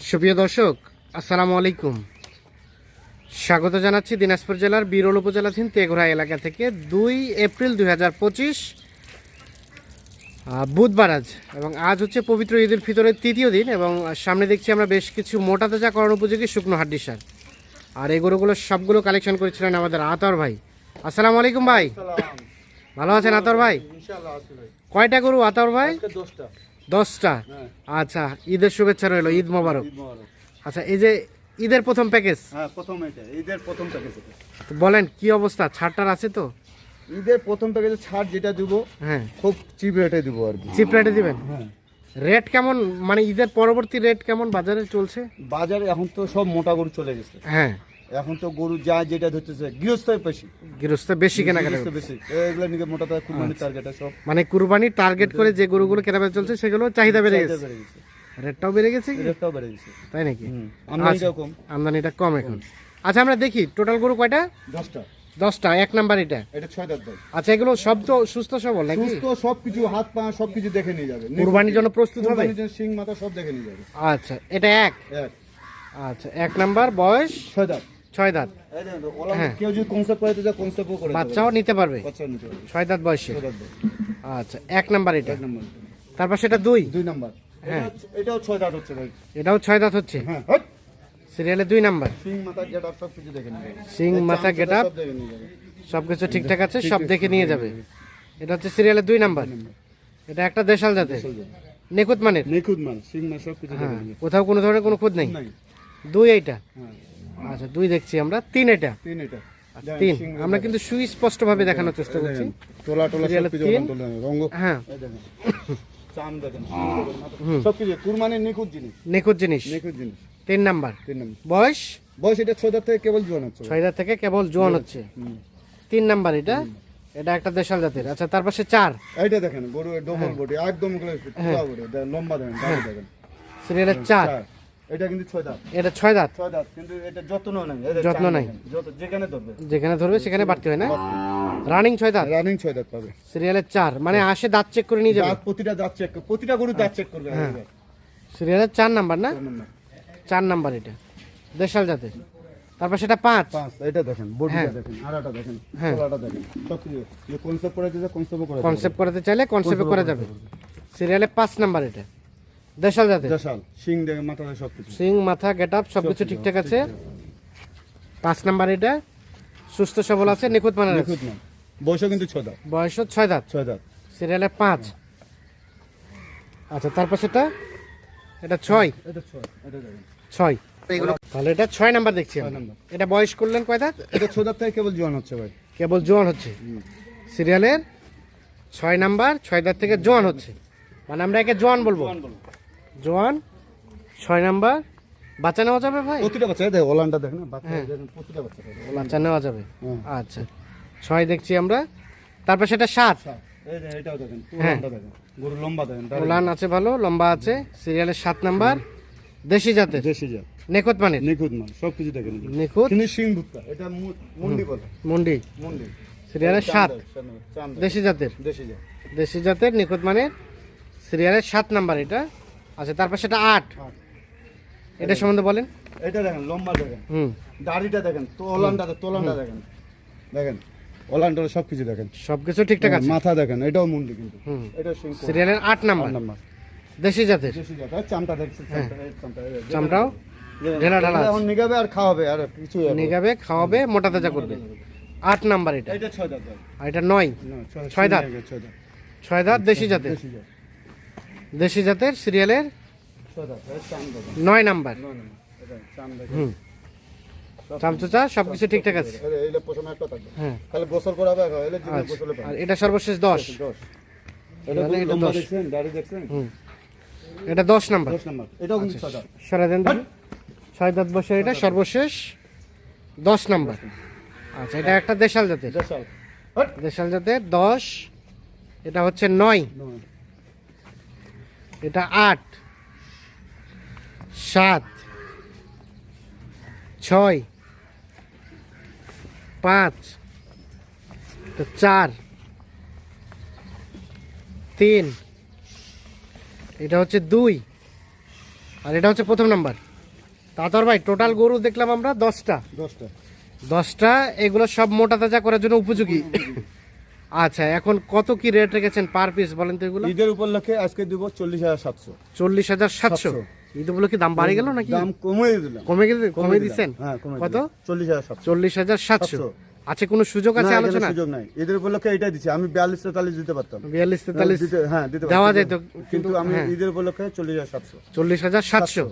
সুপ্রিয় দর্শক আসসালামু আলাইকুম। স্বাগত জানাচ্ছি দিনাজপুর জেলার বিরল উপজেলাধীন তেঘরা এলাকা থেকে দুই এপ্রিল দুই হাজার পঁচিশ বুধবার আজ। এবং আজ হচ্ছে পবিত্র ঈদুল ফিতরের তৃতীয় দিন এবং সামনে দেখছি আমরা বেশ কিছু মোটা তাজা করণ উপযোগী শুকনো হাড্ডি সার। আর এই গরুগুলো সবগুলো কালেকশন করেছিলেন আমাদের আতর ভাই। আসসালামু আলাইকুম ভাই। ভালো আছেন আতর ভাই? কয়টা গরু আতর ভাই? দশটা? হ্যাঁ। আচ্ছা ঈদের শুভেচ্ছা রইল ঈদ মোবারক। আচ্ছা এই যে ঈদের প্রথম প্যাকেজ? হ্যাঁ প্রথম এটা ঈদের প্রথম প্যাকেজ তো বলেন কি অবস্থা? ছাড়টার আছে তো? ঈদের প্রথম প্যাকেজে ছাড় যেটা দিব হ্যাঁ। খুব চিপ রেটে দিব আর কি। চিপ রেটে দিবেন? হ্যাঁ। রেট কেমন মানে ঈদের পরবর্তী রেট কেমন বাজারে চলছে? বাজারে এখন তো সব মোটা গরু চলে গেছে। হ্যাঁ। এখন তো গরু যা যেটা ধরতেছে গৃহস্থই বেশি গৃহস্থ বেশি কেনাকাটা গৃহস্থ বেশি এগুলো নিকে মোটা তার কুরবানি টার্গেট সব। মানে কুরবানি টার্গেট করে যে গরুগুলো কেনাবেচা চলছে সেগুলো চাহিদা বেড়ে গেছে। রেটটাও বেড়ে গেছে কি? রেটটাও বেড়ে গেছে। তাই নাকি? হুম আমদানিটাও কম। আমদানিটা কম এখন। আচ্ছা আমরা দেখি টোটাল গরু কয়টা? দশটা। দশটা এক নাম্বার এটা? এটা ছয় দাঁত আচ্ছা এগুলো সব তো সুস্থ সবল নাকি? সুস্থ হাত পা দেখে নিয়ে যাবে। কুরবানির জন্য প্রস্তুত হবে? সিং মাথা সব দেখে নিয়ে যাবে। আচ্ছা এটা এক? এক। আচ্ছা এক নাম্বার বয়স? ছয় দাঁত। ছয় দাঁত। হ্যাঁ। কেউ যদি কনসেপ্ট করে তো যা কনসেপ্টও করে বাচ্চাও নিতে পারবে। বাচ্চা নিতে পারবে। ছয় দাঁত বয়সে। আচ্ছা এক নাম্বার এটা। এক নম্বর। তারপর সেটা দুই। দুই নাম্বার। হ্যাঁ। এটাও ছয় দাঁত হচ্ছে ভাই। এটাও ছয় দাঁত হচ্ছে? হ্যাঁ সিরিয়ালে দুই নাম্বার। সিং মাথা গেট আপ সব কিছু দেখে নিয়ে সিং মাথা সব সবকিছু ঠিকঠাক আছে সব দেখে নিয়ে যাবে। এটা হচ্ছে সিরিয়ালে দুই নাম্বার। এটা একটা দেশাল জাতের। নিখুঁত মানের। নিখুঁত মাল সিং সব কিছু হ্যাঁ। কোথাও কোনো ধরনের কোনো খুঁত নেই? নাই। দুই এইটা। হ্যাঁ। আচ্ছা দুই দেখছি আমরা তিন এটা? তিন এটা। আচ্ছা, তিন। আমরা কিন্তু সুস্পষ্ট ভাবে দেখানোর চেষ্টা করছি। তোলা টোলা রঙ হ্যাঁ। কুরবানির নিখুঁত জিনিস। নিখুঁত জিনিস। নিখুঁত জিনিস। তিন নাম্বার। তিন নম্বর। বয়স? বয়স এটা ছয় থেকে কেবল জোয়ান হচ্ছে। ছয় থেকে কেবল জোয়ান হচ্ছে। তিন নাম্বার এটা? এটা একটা দেশাল জাতের। আচ্ছা তার পাশে চার। এইটা দেখেন গরু হ্যাঁ। ডবল বডি একদম বডি লম্বা দেখেন দেখেন। সিরিয়ালের চার। এটা কিন্তু ছয় দাঁত। এটা ছয় দাঁত? ছয় দাঁত কিন্তু এটা যত্ন নাই। যত্ন নাই। যেখানে ধরবে। যেখানে ধরবে সেখানে বাড়তে হয় না? রানিং ছয় দাঁত? রানিং ছয় দাঁত পাবে। সিরিয়ালের চার। মানে আসে দাঁত চেক করে নিয়ে যাবে? প্রতিটা দাঁত চেক প্রতিটা গরু দাঁত চেক করবে। হ্যাঁ। সিরিয়ালের চার নাম্বার না? চার নাম্বার এটা। দেশাল জাতের। তারপর সেটা পাঁচ। পাঁচ এটা দেখেন বডিটা হ্যাঁ। দেখেন আড়াটা দেখেন হ্যাঁ। তলাটা দেখেন। কিছু। যে কনসেপ্ট করে দিতে কনসেপ্ট করে কনসেপ্ট করাতে চাইলে কনসেপ্ট করা যাবে। সিরিয়ালে পাঁচ নাম্বার এটা। দেশাল জাতের? দেশাল সিং দেখেন মাথাটা সব কিছু সিং মাথা গেট আপ সবকিছু ঠিকঠাক আছে? পাঁচ নাম্বার এটা? সুস্থ সবল আছে নিখুঁত মানের আছে? নিখুঁত না বয়সও কিন্তু ছয় দাঁত। বয়স ছয় দাঁত? ছয় দাঁত। সিরিয়ালে পাঁচ। আচ্ছা তারপর সেটা? এটা ছয়? এটা ছয় এটা ছয়। তাহলে এটা ছয় নাম্বার দেখছি। এটা বয়স করলেন কয় দাঁত? এটা ছয় দাঁত থেকে কেবল জোয়ান হচ্ছে ভাই। কেবল জোয়ান হচ্ছে? সিরিয়ালের ছয় নাম্বার ছয় দাঁত থেকে জোয়ান হচ্ছে। মানে আমরা একে জোয়ান বলব। জোয়ান ছয় নাম্বার বাচ্চা নেওয়া যাবে ভাই? প্রতিটা বাচ্চা দেখেন ওলানটা দেখেন না, বাচ্চা দেখেন প্রতিটা বাচ্চা। বাচ্চা নেওয়া যাবে? হ্যাঁ। আচ্ছা ছয় দেখছি আমরা। তারপর সেটা সাত। হ্যাঁ। ওলান আছে ভালো লম্বা আছে। সিরিয়ালের সাত নাম্বার দেশি জাতের। দেশি জাত। নেকত মানের। নিখুঁত মাল সব কিছু দেখেন নিখুঁত। কিন্তু ভুট্টা এটা মুন্ডি বলে। মুন্ডি। মুন্ডি। সিরিয়ালের সাত। দেশি জাতের। দেশি জাত। দেশি জাতের নিখুঁত মানের। সিরিয়ালের সাত নাম্বার এটা। আচ্ছা তারপর সেটা আট। এটা সম্বন্ধে বলেন। এটা দেখেন লম্বা দেখেন। হুম। দাড়িটা দেখেন তোলানটা তোলানটা দেখেন। দেখেন ওলানটা সব কিছু দেখেন। সবকিছু ঠিকঠাক আছে? মাথা দেখেন এটাও মুন্ডি কিন্তু। হুম। এটা সিং সিরিয়ালের আট নাম্বার। নাম্বার। দেশি জাতের? দেশি জাত আর চামটা দেখছি চামটা, এই চামটা, এই যে- চামড়াও যে- ঢেলা ঢালা এখন নিগাবে আর খাওয়াবে আর কিছু নিগাবে খাওয়াবে মোটা তাজা করবে। আট নাম্বার এটা। এটা ছয় দাঁত। আর এটা নয়? ছয় দাঁত? ছয় দাঁত। দেশি জাতের? দেশি জাতের সিরিয়ালের নয় নাম্বার। হুম। চামচুচা সবকিছু ঠিকঠাক আছে। থাকবে হ্যাঁ। গোসল আচ্ছা। আর এটা সর্বশেষ দশ। এটা দশ। এটা নাম্বার। সরা দেন ছয় দাঁত বসে এটা সর্বশেষ দশ নাম্বার। আচ্ছা এটা একটা দেশাল জাতের। দেশাল। জাতের দশ। এটা হচ্ছে নয়। এটা আট সাত ছয় পাঁচ এটা চার তিন এটা হচ্ছে দুই আর এটা হচ্ছে প্রথম নাম্বার। তাতর ভাই টোটাল গরু দেখলাম আমরা দশটা। দশটা। দশটা এগুলো সব মোটা তাজা করার জন্য উপযোগী। আচ্ছা এখন কত কি রেট রেখেছেন পার পিস বলেন তো এগুলো? ঈদের উপলক্ষে আজকে দিব চল্লিশ হাজার সাতশো। চল্লিশ হাজার সাতশো? ঈদ উপলক্ষে দাম বাড়ে গেল নাকি? দাম কমে দিলাম। কমে কমে দিছেন কত? চল্লিশ হাজার চল্লিশ হাজার সাতশো। আছে আচ্ছা, কোনো সুযোগ আছে আলোচনা সুযোগ নাই। ঈদের উপলক্ষে এটা দিছি আমি 42 43 দিতে পারতাম। 42 43 হ্যাঁ দিতে দেওয়া যেত। কিন্তু আমি হ্যাঁ। ঈদের উপলক্ষে 40700 40700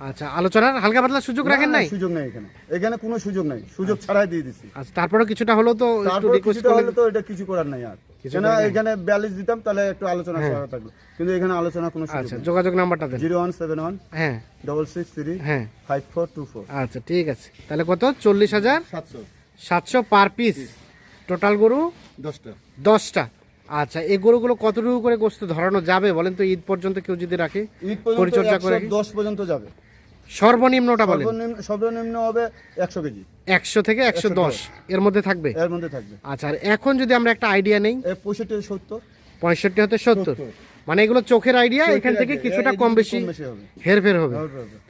আচ্ছা আলোচনার হালকা পাতলা সুযোগ রাখেন নাই? সুযোগ নাই এখানে। এখানে কোনো সুযোগ নাই। সুযোগ ছাড়াই দিয়ে দিচ্ছি আচ্ছা তারপরেও কিছুটা হলো তো একটু রিকোয়েস্ট করলে তো এটা কিছু করার নাই আর। কেন এখানে বিয়াল্লিশ দিতাম তাহলে একটু আলোচনা করা থাকল। কিন্তু এখানে আলোচনা কোনো সুযোগ আচ্ছা যোগাযোগ নাম্বারটা দেন। জিরো ওয়ান সেভেন ওয়ান হ্যাঁ। ডবল সিক্স থ্রি হ্যাঁ। Five four two four. আচ্ছা ঠিক আছে। তাহলে কত? চল্লিশ হাজার সাতশো। সাতশো পার পিস। টোটাল গরু? দশটা। দশটা। আচ্ছা এই গরুগুলো কতটুকু করে গোস্ত ধরানো যাবে? বলেন তো ঈদ পর্যন্ত কেউ যদি রাখে ঈদ পরিচর্যা করে দশ পর্যন্ত যাবে। সর্বনিম্নটা বলেন। সর্বনিম্ন সর্বনিম্ন হবে একশো কেজি। একশো থেকে একশো দশ। এর মধ্যে থাকবে? এর মধ্যে থাকবে। আচ্ছা আর এখন যদি আমরা একটা আইডিয়া নেই? পঁয়ষট্টি সত্তর। পঁয়ষট্টি হতে সত্তর। মানে এগুলো চোখের আইডিয়া এখান থেকে কিছুটা কম বেশি হেরফের হবে।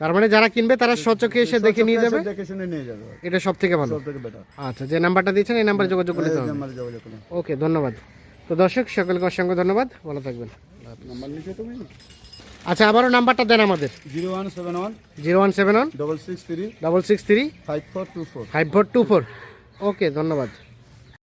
তার মানে যারা কিনবে তারা সচকে এসে দেখে নিয়ে যাবে? এটা সব থেকে ভালো আচ্ছা যে নাম্বারটা দিয়েছেন এই নাম্বারে যোগাযোগ করলে হবে। ওকে ধন্যবাদ। তো দর্শক সকলকে অসংখ্য ধন্যবাদ। ভালো থাকবেন। নাম্বার লিখে তুমি আচ্ছা আবারও নাম্বারটা দেন আমাদের। Zero one seven one zero one seven one double six three double six three five four two four five four two four okay ধন্যবাদ।